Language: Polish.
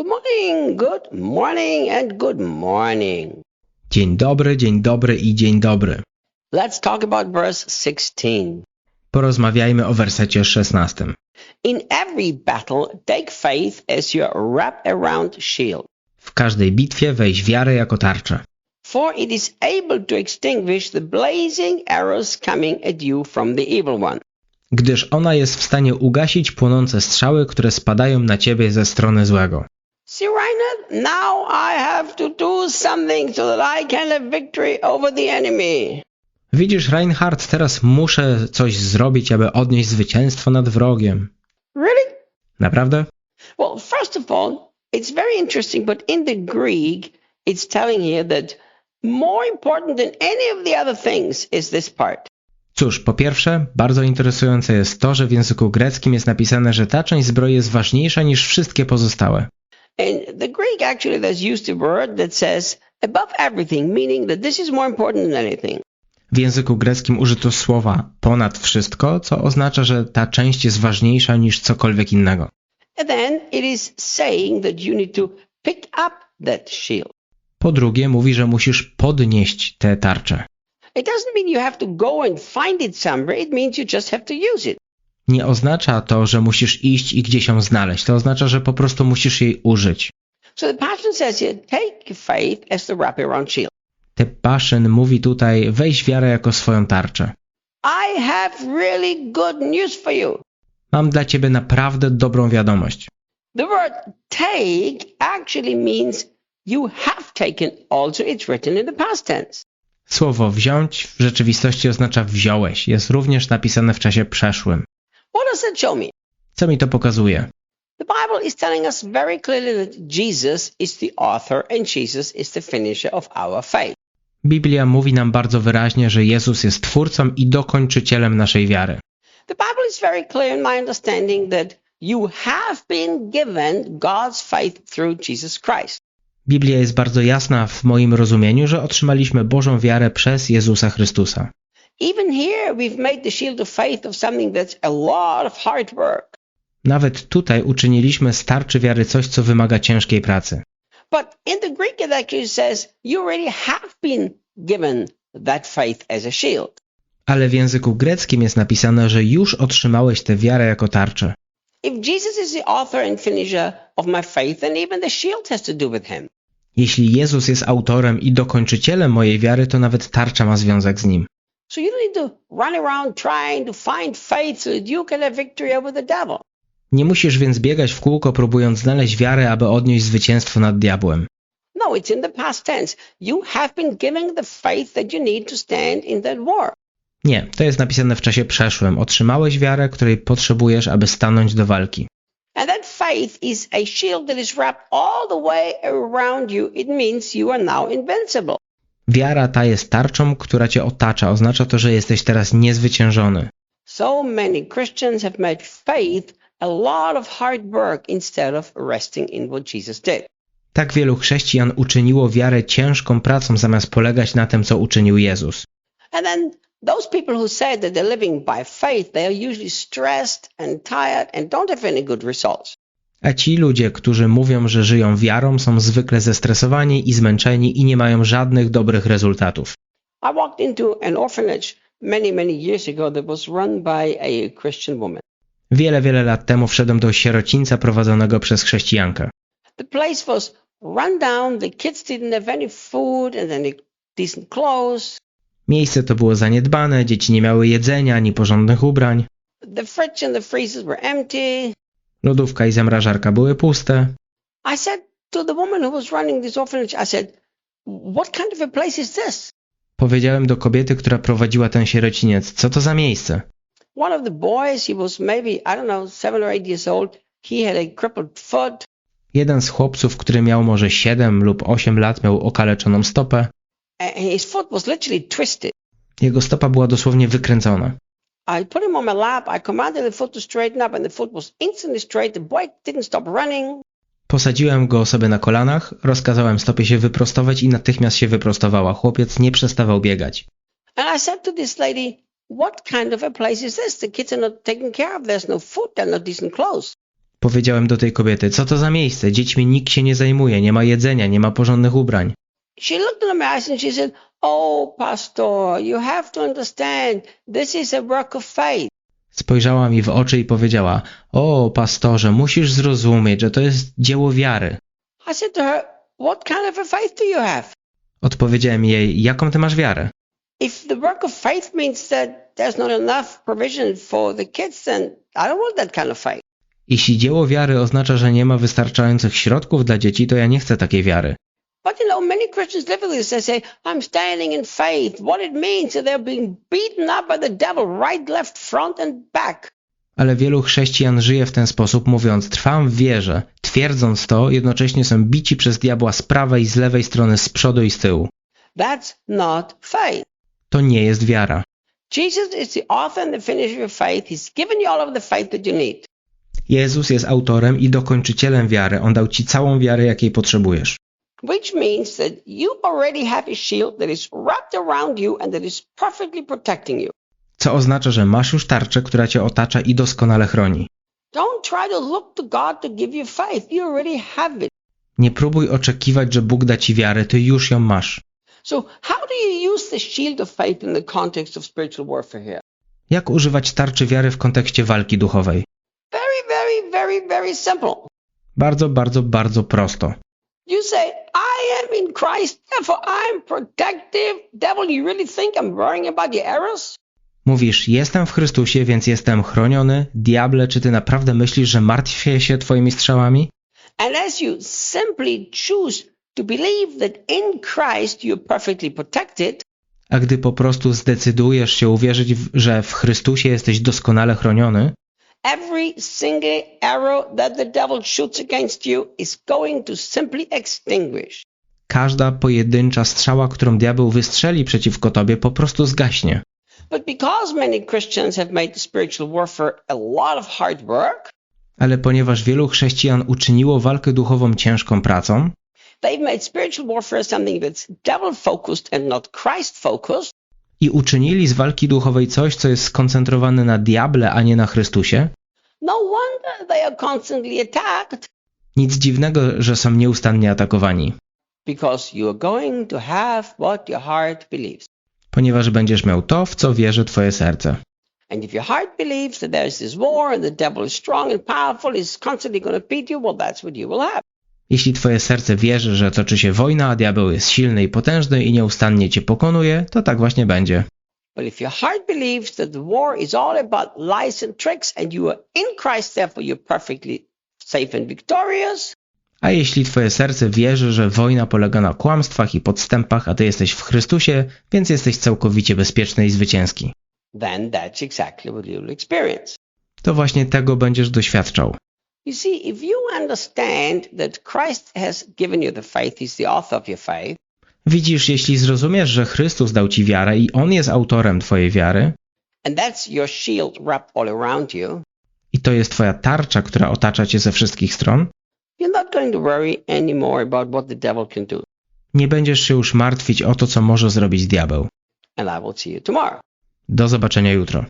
Good morning, good morning, and good morning. Dzień dobry, dzień dobry i dzień dobry. Let's talk about verse 16. Porozmawiajmy o wersecie 16. In every battle, take faith as your wrap around shield, W każdej bitwie weź wiarę jako tarczę, for it is able to extinguish the blazing arrows coming at you from the evil one. gdyż ona jest w stanie ugasić płonące strzały, które spadają na ciebie ze strony złego. See, Reinhard, now I have to do something so that I can have victory over the enemy. Widzisz, Reinhard, teraz muszę coś zrobić, aby odnieść zwycięstwo nad wrogiem. Really? Naprawdę? Well, first of all, it's very interesting, but in the Greek, it's telling here that more important than any of the other things is this part. Cóż, po pierwsze, bardzo interesujące jest to, że w języku greckim jest napisane, że ta część zbroi jest ważniejsza niż wszystkie pozostałe. In the Greek, actually, there's used a word that says above everything, meaning that this is more important than anything. W języku greckim użyto słowa ponad wszystko, co oznacza, że ta część jest ważniejsza niż cokolwiek innego. And then it is saying that you need to pick up that shield. Po drugie, mówi, że musisz podnieść tę tarczę. It doesn't mean you have to go and find it somewhere. It means you just have to use it. Nie oznacza to, że musisz iść i gdzieś ją znaleźć. To oznacza, że po prostu musisz jej użyć. So the Passion says here, take faith as the wraparound shield. Te Paszyn mówi tutaj, weź wiarę jako swoją tarczę. I have really good news for you. Mam dla ciebie naprawdę dobrą wiadomość. The word take actually means you have taken, also it's written in the past tense. Słowo wziąć w rzeczywistości oznacza wziąłeś. Jest również napisane w czasie przeszłym. What does that show me? Co mi to pokazuje? The Bible is telling us very clearly that Jesus is the author and Jesus is the finisher of our faith. Biblia mówi nam bardzo wyraźnie, że Jezus jest twórcą i dokończycielem naszej wiary. The Bible is very clear in my understanding that you have been given God's faith through Jesus Christ. Biblia jest bardzo jasna w moim rozumieniu, że otrzymaliśmy Bożą wiarę przez Jezusa Chrystusa. Even here, we've made the shield of faith of something that's a lot of hard work. Nawet tutaj uczyniliśmy z tarczy wiary coś, co wymaga ciężkiej pracy. But in the Greek, it actually says you already have been given that faith as a shield. Ale w języku greckim jest napisane, że już otrzymałeś tę wiarę jako tarczę. If Jesus is the author and finisher of my faith, then even the shield has to do with him. Jeśli Jezus jest autorem i dokończycielem mojej wiary, to nawet tarcza ma związek z nim. So you don't need to run around trying to find faith so that you can have victory over the devil. Nie musisz więc biegać w kółko, próbując znaleźć wiarę, aby odnieść zwycięstwo nad diabłem. No, it's in the past tense. You have been given the faith that you need to stand in that war. Nie, to jest napisane w czasie przeszłym. Otrzymałeś wiarę, której potrzebujesz, aby stanąć do walki. And that faith is a shield that is wrapped all the way around you. It means you are now invincible. Wiara ta jest tarczą, która cię otacza. Oznacza to, że jesteś teraz niezwyciężony. So many Christians have made faith a lot of hard work instead of resting in what Jesus did. Tak wielu chrześcijan uczyniło wiarę ciężką pracą, zamiast polegać na tym, co uczynił Jezus. And then those people who say that they're living by faith, they are usually stressed and tired and don't have any good results. A ci ludzie, którzy mówią, że żyją wiarą, są zwykle zestresowani i zmęczeni i nie mają żadnych dobrych rezultatów. I walked into an orphanage many, many years ago that was run by a Christian woman. Wiele, wiele lat temu wszedłem do sierocińca prowadzonego przez chrześcijankę. The place was run down, the kids didn't have any food and any decent clothes. Miejsce to było zaniedbane, dzieci nie miały jedzenia ani porządnych ubrań. The fridge and the freezers were empty. Lodówka i zamrażarka były puste. I said to the woman who was running this orphanage, I said, What kind of a place is this? Powiedziałem do kobiety, która prowadziła ten sierociniec, co to za miejsce? One of the boys, he was maybe, I don't know, seven or eight years old. He had a crippled foot. Jeden z chłopców, który miał może 7 lub 8 lat, miał okaleczoną stopę. and his foot was literally twisted. Jego stopa była dosłownie wykręcona. I put him on my lap. I commanded the foot to straighten up, and the foot was instantly straight. The boy didn't stop running. Posadziłem go sobie na kolanach, rozkazałem stopie się wyprostować i natychmiast się wyprostowała. Chłopiec nie przestawał biegać. And I said to this lady, What kind of a place is this? The kids are not taken care of. There's no food, no decent clothes. Powiedziałem do tej kobiety, co to za miejsce? Dziećmi nikt się nie zajmuje, nie ma jedzenia, nie ma porządnych ubrań. She looked at my eyes and she said, Oh, Pastor, you have to understand, this is a work of faith. Spojrzała mi w oczy i powiedziała, o pastorze, musisz zrozumieć, że to jest dzieło wiary. I said to her, What kind of a faith do you have? Odpowiedziałem jej, jaką ty masz wiarę? If the work of faith means that there's not enough provision for the kids, then I don't want that kind of faith. Jeśli dzieło wiary oznacza, że nie ma wystarczających środków dla dzieci, to ja nie chcę takiej wiary. But you know, many Christians live with this. They say, I'm standing in faith. What it means is they're being beaten up by the devil right, left, front, and back. Ale wielu chrześcijan żyje w ten sposób, mówiąc trwam w wierze. Twierdząc to, jednocześnie są bici przez diabła z prawej i z lewej strony, z przodu i z tyłu. That's not faith. To nie jest wiara. Jesus is the author and the finisher of faith. He's given you all of the faith that you need. Jezus jest autorem i dokończycielem wiary. On dał ci całą wiarę, jakiej potrzebujesz. Which means that you already have a shield that is wrapped around you and that is perfectly protecting you. Co oznacza, że masz już tarczę, która cię otacza i doskonale chroni. Don't try to look to God to give you faith. You already have it. Nie próbuj oczekiwać, że Bóg da ci wiarę, ty już ją masz. So how do you use the shield of faith in the context of spiritual warfare here? Jak używać tarczy wiary w kontekście walki duchowej? Very, very, very, very simple. Bardzo, bardzo, bardzo prosto. You say, I am in Christ, therefore I'm protective. Devil, you really think I'm worrying about your errors? Mówisz, jestem w Chrystusie, więc jestem chroniony. Diable, czy ty naprawdę myślisz, że martwię się twoimi strzałami? And as you simply choose to believe that in Christ you're perfectly protected, A gdy po prostu zdecydujesz się uwierzyć, że w Chrystusie jesteś doskonale chroniony, every single arrow that the devil shoots against you is going to simply extinguish. każda pojedyncza strzała, którą diabeł wystrzeli przeciwko tobie, po prostu zgaśnie. But because many Christians have made spiritual warfare a lot of hard work, Ale ponieważ wielu chrześcijan uczyniło walkę duchową ciężką pracą, they've made spiritual warfare something that's devil focused and not Christ focused. I uczynili z walki duchowej coś, co jest skoncentrowane na diable, a nie na Chrystusie, No wonder they are constantly attacked nic dziwnego, że są nieustannie atakowani, because you are going to have what your heart believes. ponieważ będziesz miał to, w co wierzy twoje serce. And if your heart believes that there's this war and the devil is strong and powerful, is constantly going to beat you, well, that's what you will have. Jeśli twoje serce wierzy, że toczy się wojna, a diabeł jest silny i potężny i nieustannie cię pokonuje, to tak właśnie będzie. A jeśli twoje serce wierzy, że wojna polega na kłamstwach i podstępach, a ty jesteś w Chrystusie, więc jesteś całkowicie bezpieczny i zwycięski, then that's exactly what you'll experience. to właśnie tego będziesz doświadczał. You see, if you understand that Christ has given you the faith, He's the author of your faith, Widzisz, jeśli zrozumiesz, że Chrystus dał ci wiarę i On jest autorem twojej wiary, and that's your shield wrapped all around you, i to jest twoja tarcza, która otacza cię ze wszystkich stron, you're not going to worry anymore about what the devil can do. nie będziesz się już martwić o to, co może zrobić diabeł. And I will see you tomorrow. Do zobaczenia jutro.